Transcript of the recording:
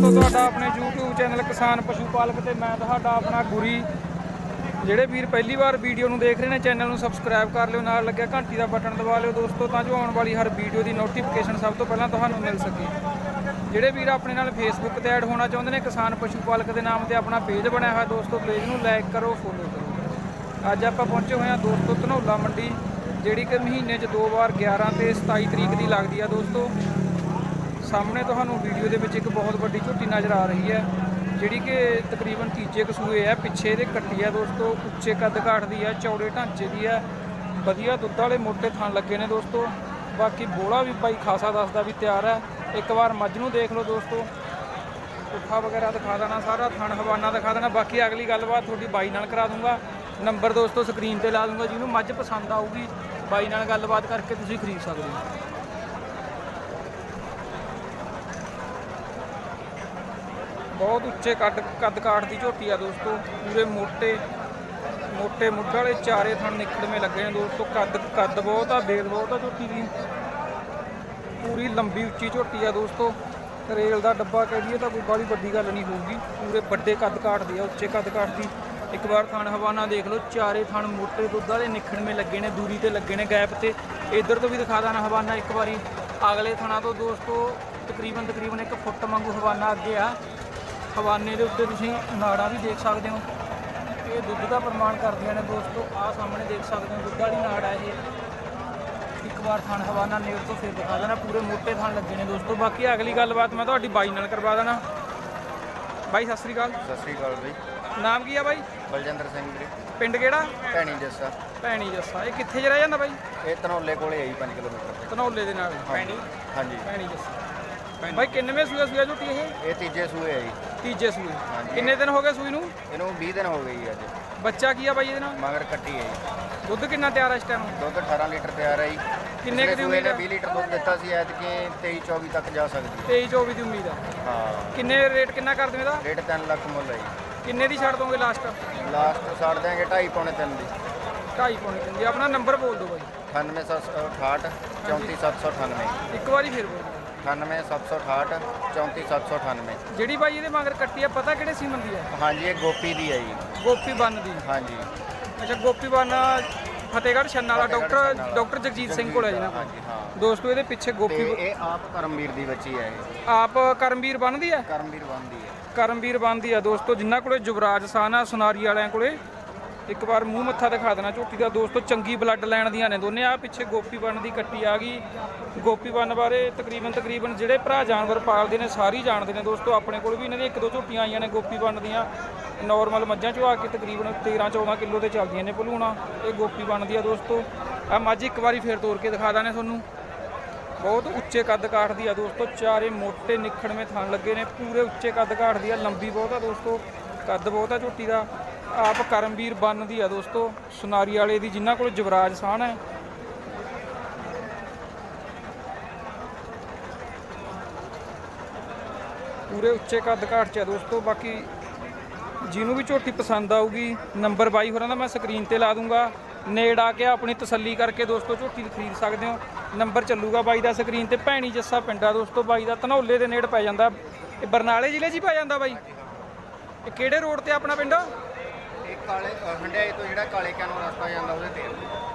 ਦੋਸਤੋ, ਤੁਹਾਡਾ ਆਪਣੇ YouTube ਚੈਨਲ ਕਿਸਾਨ ਪਸ਼ੂ ਪਾਲਕ ਤੇ ਮੈਂ ਤੁਹਾਡਾ ਆਪਣਾ ਗੁਰੀ। ਜਿਹੜੇ ਵੀਰ ਪਹਿਲੀ ਵਾਰ ਵੀਡੀਓ ਨੂੰ ਦੇਖ ਰਹੇ ਨੇ, ਚੈਨਲ ਨੂੰ ਸਬਸਕ੍ਰਾਈਬ ਕਰ ਲਿਓ, ਨਾਲ ਲੱਗਿਆ ਘੰਟੀ ਦਾ ਬਟਨ ਦਬਾ ਲਿਓ। ਦੋਸਤੋ, ਤਾਂ ਜੋ ਆਉਣ ਵਾਲੀ ਹਰ ਵੀਡੀਓ ਦੀ ਨੋਟੀਫਿਕੇਸ਼ਨ ਸਭ ਤੋਂ ਪਹਿਲਾਂ ਤੁਹਾਨੂੰ ਮਿਲ ਸਕੇ। ਜਿਹੜੇ ਵੀਰ ਆਪਣੇ ਨਾਲ ਫੇਸਬੁੱਕ ਤੇ ਐਡ ਹੋਣਾ ਚਾਹੁੰਦੇ ਨੇ, ਕਿਸਾਨ ਪਸ਼ੂ ਪਾਲਕ ਦੇ ਨਾਮ ਤੇ ਆਪਣਾ ਪੇਜ ਬਣਿਆ ਹੋਇਆ, ਦੋਸਤੋ ਪੇਜ ਨੂੰ ਲਾਈਕ ਕਰੋ ਫੋਲੋ ਕਰੋ। ਅੱਜ ਆਪਾਂ ਪਹੁੰਚੇ ਹੋਏ ਹਾਂ ਦੋਸਤੋ ਧਨੌਲਾ ਮੰਡੀ, ਜਿਹੜੀ ਕਿ ਮਹੀਨੇ 'ਚ ਦੋ ਵਾਰ 11 ਤੇ 27 ਤਰੀਕ ਦੀ ਲੱਗਦੀ ਆ, ਦੋਸਤੋ। ਸਾਹਮਣੇ ਤੁਹਾਨੂੰ ਵੀਡੀਓ ਦੇ ਵਿੱਚ ਇੱਕ ਬਹੁਤ ਵੱਡੀ ਝੋਟੀ ਨਜ਼ਰ ਆ ਰਹੀ ਹੈ, ਜਿਹੜੀ ਕਿ ਤਕਰੀਬਨ ਤੀਜੇ ਕਸੂਏ ਹੈ। ਪਿੱਛੇ ਇਹਦੇ ਕੱਟੀ ਹੈ ਦੋਸਤੋ, ਉੱਚੇ ਕੱਦ ਕਾਠ ਦੀ ਹੈ, ਚੌੜੇ ਢਾਂਚੇ ਦੀ ਹੈ। ਵਧੀਆ ਦੁੱਧ ਵਾਲੇ ਮੋਟੇ ਥਣ ਲੱਗੇ ਨੇ ਦੋਸਤੋ। ਬਾਕੀ ਬੋਲਾ ਵੀ ਬਾਈ ਖਾਸਾ ਦੱਸਦਾ ਵੀ ਤਿਆਰ ਹੈ। ਇੱਕ ਵਾਰ ਮੱਝ ਨੂੰ ਦੇਖ ਲਓ ਦੋਸਤੋ। ਪੁੱਠਾ ਵਗੈਰਾ ਦਿਖਾ ਦੇਣਾ, ਸਾਰਾ ਥਣ ਹਵਾਨਾ ਦਿਖਾ ਦੇਣਾ। ਬਾਕੀ ਅਗਲੀ ਗੱਲਬਾਤ ਤੁਹਾਡੀ ਬਾਈ ਨਾਲ ਕਰਾ ਦੂੰਗਾ। ਨੰਬਰ ਦੋਸਤੋ ਸਕਰੀਨ ਤੇ ਲਾ ਦੂੰਗਾ, ਜਿਹਨੂੰ ਮੱਝ ਪਸੰਦ ਆਊਗੀ, ਬਾਈ ਨਾਲ ਗੱਲਬਾਤ ਕਰਕੇ ਤੁਸੀਂ ਖਰੀਦ ਸਕਦੇ ਹੋ। ਬਹੁਤ ਉੱਚੇ ਕੱਦ ਕੱਦ ਕਾਠ ਦੀ ਝੋਟੀ ਆ ਦੋਸਤੋ, ਪੂਰੇ ਮੋਟੇ ਮੋਟੇ ਮੁੱਢ ਵਾਲੇ ਚਾਰੇ ਥਣ ਨਿਕਲਵੇਂ ਲੱਗੇ ਨੇ ਦੋਸਤੋ, ਕੱਦ ਕੱਦ ਬਹੁਤ ਆ, ਬੇਲ ਬਹੁਤ ਆ ਝੋਟੀ ਦੀ। ਪੂਰੀ ਲੰਬੀ ਉੱਚੀ ਝੋਟੀ ਆ ਦੋਸਤੋ, ਰੇਲ ਦਾ ਡੱਬਾ ਕਹਿ ਦਈਏ ਤਾਂ ਕੋਈ ਬਾਹਲੀ ਵੱਡੀ ਗੱਲ ਨਹੀਂ ਹੋਊਗੀ। ਪੂਰੇ ਵੱਡੇ ਕੱਦ ਕਾਠ ਦੀ ਆ, ਉੱਚੇ ਕੱਦ ਕਾਠ ਦੀ। ਇੱਕ ਵਾਰ ਥਣ ਹਵਾਨਾ ਦੇਖ ਲਓ, ਚਾਰੇ ਥਣ ਮੋਟੇ ਦੁੱਧ ਵਾਲੇ ਨਿਖੜਵੇਂ ਲੱਗੇ ਨੇ, ਦੂਰੀ ਤੇ ਲੱਗੇ ਨੇ ਗੈਪ ਤੇ। ਇੱਧਰ ਤੋਂ ਵੀ ਦਿਖਾ ਦਾਂ ਹਵਾਨਾ ਇੱਕ ਵਾਰੀ। ਅਗਲੇ ਥਣਾ ਤੋਂ ਦੋਸਤੋ, ਤਕਰੀਬਨ ਤਕਰੀਬਨ ਇੱਕ ਫੁੱਟ ਵਾਂਗੂ ਹਵਾਨਾ ਅੱਗੇ ਆ। ਹਵਾਨੇ ਦੇ ਉੱਤੇ ਤੁਸੀਂ ਨਾੜਾਂ ਵੀ ਦੇਖ ਸਕਦੇ ਹੋ। ਇਹ ਦੁੱਧ ਦਾ ਪ੍ਰਮਾਣ ਕਰਦੀਆਂ ਨੇ ਦੋਸਤੋ। ਆਹ ਸਾਹਮਣੇ ਦੇਖ ਸਕਦੇ ਹੋ ਦੁੱਧ ਵਾਲੀ ਨਾੜ ਆ ਇਹ। ਇੱਕ ਵਾਰ ਥਣ ਹਵਾਨਾ ਨੇੜ ਤੋਂ ਫਿਰ ਦਿਖਾ ਦੇਣਾ। ਪੂਰੇ ਮੋਟੇ ਥਣ ਲੱਗੇ ਨੇ ਦੋਸਤੋ। ਬਾਕੀ ਅਗਲੀ ਗੱਲਬਾਤ ਮੈਂ ਤੁਹਾਡੀ ਬਾਈ ਨਾਲ ਕਰਵਾ ਦੇਣਾ। ਬਾਈ ਸਤਿ ਸ੍ਰੀ ਅਕਾਲ। ਸਤਿ ਸ੍ਰੀ ਅਕਾਲ ਬਈ। ਨਾਮ ਕੀ ਆ ਬਾਈ? ਬਲਜਿੰਦਰ ਸਿੰਘ ਵੀਰੇ। ਪਿੰਡ ਕਿਹੜਾ? ਭੈਣੀ ਜੱਸਾ। ਭੈਣੀ ਜੱਸਾ। ਇਹ ਕਿੱਥੇ ਜਿਹੜਾ ਜਾਂਦਾ ਬਾਈ? ਇਹ ਧਨੌਲੇ ਕੋਲੇ ਆਈ 5 ਕਿਲੋਮੀਟਰ। ਤੇ ਦੇ ਨਾਲ। ਹਾਂਜੀ ਹਾਂਜੀ। ਭੈਣੀ ਜੱਸਾ। ਬਾਈ ਕਿੰਨਵੇਂ ਸੂਆ ਸੂਆ ਝੋਟੀ ਇਹ? ਇਹ ਤੀਜੇ ਸੂਏ ਆਈ ਤੀਜੇ ਸੂਏ। ਕਿੰਨੇ ਦਿਨ ਹੋ ਗਏ ਸੂਈ ਨੂੰ? ਇਹਨੂੰ 20 ਦਿਨ ਹੋ ਗਏ ਜੀ ਅੱਜ। ਬੱਚਾ ਕੀ ਆ ਬਾਈ ਇਹਦੇ ਨਾਲ? ਮਗਰ ਕੱਟੀ ਆਈ ਦੁੱਧ ਕਿੰਨਾ ਤਿਆਰ ਆ ਇਸ ਟਾਈਮ ਦੁੱਧ 18 ਲੀਟਰ ਤਿਆਰ ਆਈ ਕਿੰਨੇ ਕੁ ਦੀ ਉਮੀਦ ਆ? 20 ਲੀਟਰ ਦੁੱਧ ਦਿੱਤਾ ਸੀ ਐਤਕੀ 23 24 ਤੱਕ ਜਾ ਸਕਦੀ 23 24 ਦੀ ਉਮੀਦ ਆ। ਹੈ। ਹਾਂ ਕਿੰਨੇ ਰੇਟ ਕਿੰਨਾ ਕਰ ਦਿਓ ਇਹਦਾ? ਰੇਟ 3 ਲੱਖ ਮੁੱਲ ਆਈ ਕਿੰਨੇ ਦੀ ਛੱਡ ਦੋਗੇ ਲਾਸਟ ਲਾਸਟ ਛੱਡ ਦਿਆਂਗੇ 2.5 ਪੌਣੇ 3 ਦੀ। 2.5 ਪੌਣੇ ਕਿੰਨੇ ਆਪਣਾ ਨੰਬਰ ਬੋਲ ਦਿਓ ਬਾਈ। 98768 34798 ਇੱਕ ਵਾਰੀ ਫਿਰ ਬੋਲ। 98768 34798 ਜਿਹੜੀ ਬਾਈ ਇਹਦੇ ਮਗਰ ਕੱਟੀ ਆ ਪਤਾ ਕਿਹੜੇ ਸੀਮਨ ਦੀ ਆ? ਹਾਂਜੀ ਇਹ ਗੋਪੀ ਦੀ ਆਈ ਗੋਪੀ ਬੰਨ ਦੀ। ਹਾਂਜੀ। ਅੱਛਾ ਗੋਪੀ ਬੰਨ ਫਤਿਹਗੜ੍ਹ ਛੰਨਾ ਵਾਲਾ ਡਾਕਟਰ। ਡਾਕਟਰ ਜਗਜੀਤ ਸਿੰਘ ਕੋਲ ਹੈ ਜੀ ਨਾ ਹਾਂਜੀ ਹਾਂ। ਦੋਸਤੋ ਇਹਦੇ ਪਿੱਛੇ ਤੇ ਗੋਪੀ ਇਹ ਆਪ ਕਰਮਵੀਰ ਦੀ ਬੱਚੀ ਹੈ ਇਹ। ਆਪ ਕਰਮਵੀਰ ਬੰਨਦੀ ਆ? ਕਰਮਵੀਰ ਬੰਦੀ ਹੈ ਕਰਮਵੀਰ ਬੰਨਦੀ ਆ ਦੋਸਤੋ ਜਿਨ੍ਹਾਂ ਕੋਲੇ ਜੁਵਰਾਜ ਸਾਨ ਸੁਨਾਰੀ ਵਾਲਿਆਂ ਕੋਲੇ ਇੱਕ ਵਾਰ ਮੂੰਹ ਮੱਥਾ ਦਿਖਾ ਦੇਣਾ, ਝੋਟੀ ਦਾ ਦੋਸਤੋ, ਚੰਗੀ ਬਲੱਡ ਲਾਈਨ ਦੀਆਂ ਨੇ ਦੋਨੇ। ਆ ਪਿੱਛੇ ਗੋਪੀ ਬੰਨ ਦੀ ਕੱਟੀ ਆ ਗਈ। ਗੋਪੀ ਬੰਨ ਬਾਰੇ ਤਕਰੀਬਨ ਤਕਰੀਬਨ ਜਿਹੜੇ ਭਰਾ ਜਾਨਵਰ ਪਾਲਦੇ ਨੇ, ਸਾਰੀ ਜਾਣਦੇ ਨੇ ਦੋਸਤੋ। ਆਪਣੇ ਕੋਲ ਵੀ ਇਹਨਾਂ ਦੇ ਇੱਕ ਦੋ ਝੋਟੀਆਂ ਆਈਆਂ ਨੇ ਗੋਪੀ ਬੰਨ ਦੀਆਂ। ਨਾਰਮਲ ਮੱਝਾਂ ਚੋਂ ਆ ਕੇ ਤਕਰੀਬਨ 13 14 ਕਿਲੋ ਤੇ ਚੱਲਦੀਆਂ ਨੇ ਭਲੂਣਾ। ਇਹ ਗੋਪੀ ਬੰਨ ਦੀ ਆ ਦੋਸਤੋ। ਆ ਮੱਝ ਇੱਕ ਵਾਰੀ ਫੇਰ ਤੋੜ ਕੇ ਦਿਖਾ ਦਾਂ ਤੁਹਾਨੂੰ। ਬਹੁਤ ਉੱਚੇ ਕੱਦ ਕਾਠ ਦੀ ਆ ਦੋਸਤੋ। ਚਾਰੇ ਮੋਟੇ ਨਿਖੜਵੇਂ ਥਣ ਲੱਗੇ ਨੇ। ਪੂਰੇ ਉੱਚੇ ਕੱਦ ਕਾਠ ਦੀ ਆ। ਲੰਬੀ ਬਹੁਤ ਆ ਦੋਸਤੋ। ਕੱਦ ਬਹੁਤ ਆ ਝੋਟੀ ਦਾ। ਆਪ ਕਰਮਵੀਰ ਬੰਨ ਦੀ ਆ ਦੋਸਤੋ, ਸੁਨਾਰੀ ਵਾਲੇ ਦੀ, ਜਿਨ੍ਹਾਂ ਕੋਲ ਜਵਰਾਜ ਸਾਨ ਹੈ। ਪੂਰੇ ਉੱਚੇ ਕੱਦ ਘਾਟ ਚ ਹੈ ਦੋਸਤੋ, ਬਾਕੀ ਜਿਹਨੂੰ ਵੀ ਝੋਟੀ ਪਸੰਦ ਆਊਗੀ, ਨੰਬਰ ਬਾਈ ਹੋਰਾਂ ਦਾ ਮੈਂ ਸਕਰੀਨ ਤੇ ਲਾ ਦੂੰਗਾ। ਨੇੜ ਆ ਕੇ ਆਪਣੀ ਤਸੱਲੀ ਕਰਕੇ ਦੋਸਤੋ, ਝੋਟੀ ਖਰੀਦ ਸਕਦੇ ਹੋ। ਨੰਬਰ ਚੱਲੂਗਾ ਬਾਈ ਦਾ ਸਕਰੀਨ ਤੇ, ਭੈਣੀ ਜੱਸਾ ਪਿੰਡਾ ਦੋਸਤੋ, ਬਾਈ ਦਾ ਧਨੌਲੇ ਦੇ ਨੇੜ ਪੈ ਜਾਂਦਾ। ਇਹ ਬਰਨਾਲੇ ਜ਼ਿਲ੍ਹੇ 'ਚ ਹੀ ਪੈ ਜਾਂਦਾ ਬਾਈ। ਇਹ ਕਿਹੜੇ ਰੋਡ ਤੇ ਆਪਣਾ ਪਿੰਡ? ਕਾਲੇ ਅ, ਹੰਡਿਆਏ ਤੋਂ ਜਿਹੜਾ ਕਾਲੇ ਕਿਆਂ ਰਸਤਾ ਜਾਂਦਾ ਉਹਦੇ ਤੇ।